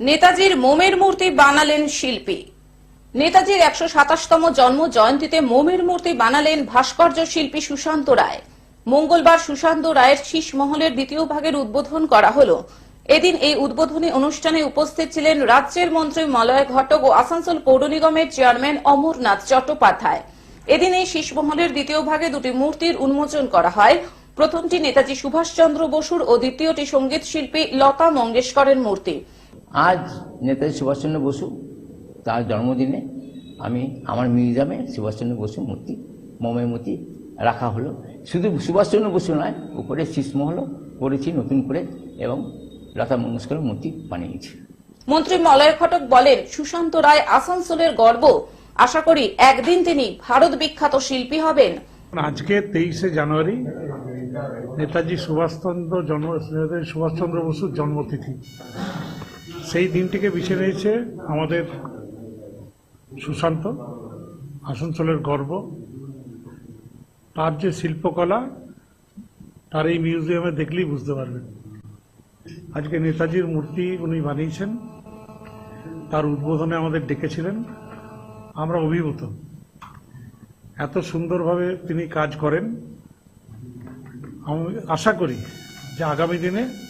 নেতাজির মোমের মূর্তি বানালেন শিল্পী। নেতাজির একশো সাতাশতম জন্ম জয়ন্তীতে মোমের মূর্তি বানালেন ভাস্কর্য শিল্পী সুশান্ত রায়। মঙ্গলবার সুশান্ত রায়ের শীষমহলের দ্বিতীয় ভাগের উদ্বোধন করা হল। এদিন এই উদ্বোধনী অনুষ্ঠানে উপস্থিত ছিলেন রাজ্যের মন্ত্রী মলয় ঘটক ও আসানসোল পৌর নিগমের চেয়ারম্যান অমরনাথ চট্টোপাধ্যায়। এদিন এই শীষমহলের দ্বিতীয় ভাগে দুটি মূর্তির উন্মোচন করা হয়। প্রথমটি নেতাজি সুভাষচন্দ্র বসুর ও দ্বিতীয়টি সংগীত শিল্পী লতা মঙ্গেশকরের মূর্তি। আজ নেতাজি সুভাষচন্দ্র বসু তার জন্মদিনে আমি আমার মিউজিয়ামে সুভাষচন্দ্র বসু মূর্তি মোমের মূর্তি রাখা হলো। শুধু সুভাষচন্দ্র বসু নয় উপরে শীষমহলও করেছি নতুন করে এবং লতা মঙ্গেশকরের মূর্তি বানিয়েছি। মন্ত্রী মলয় ঘটক বলেন সুশান্ত রায় আসানসোলের গর্ব। আশা করি একদিন তিনি ভারত বিখ্যাত শিল্পী হবেন। আজকে তেইশে জানুয়ারি নেতাজি সুভাষচন্দ্র জন্ম নেতাজি সুভাষচন্দ্র বসুর জন্মতিথি। সেই দিনটিকে বেছে নিয়েছে আমাদের সুশান্ত, আসানসোলের গর্ব। তার যে শিল্পকলা, তার এই মিউজিয়ামে দেখলেই বুঝতে পারবেন। আজকে নেতাজির মূর্তি উনি বানিয়েছেন। তার উদ্বোধনে আমাদের ডেকেছিলেন। আমরা অভিভূত। এত সুন্দরভাবে তিনি কাজ করেন। আমি আশা করি যে আগামী দিনে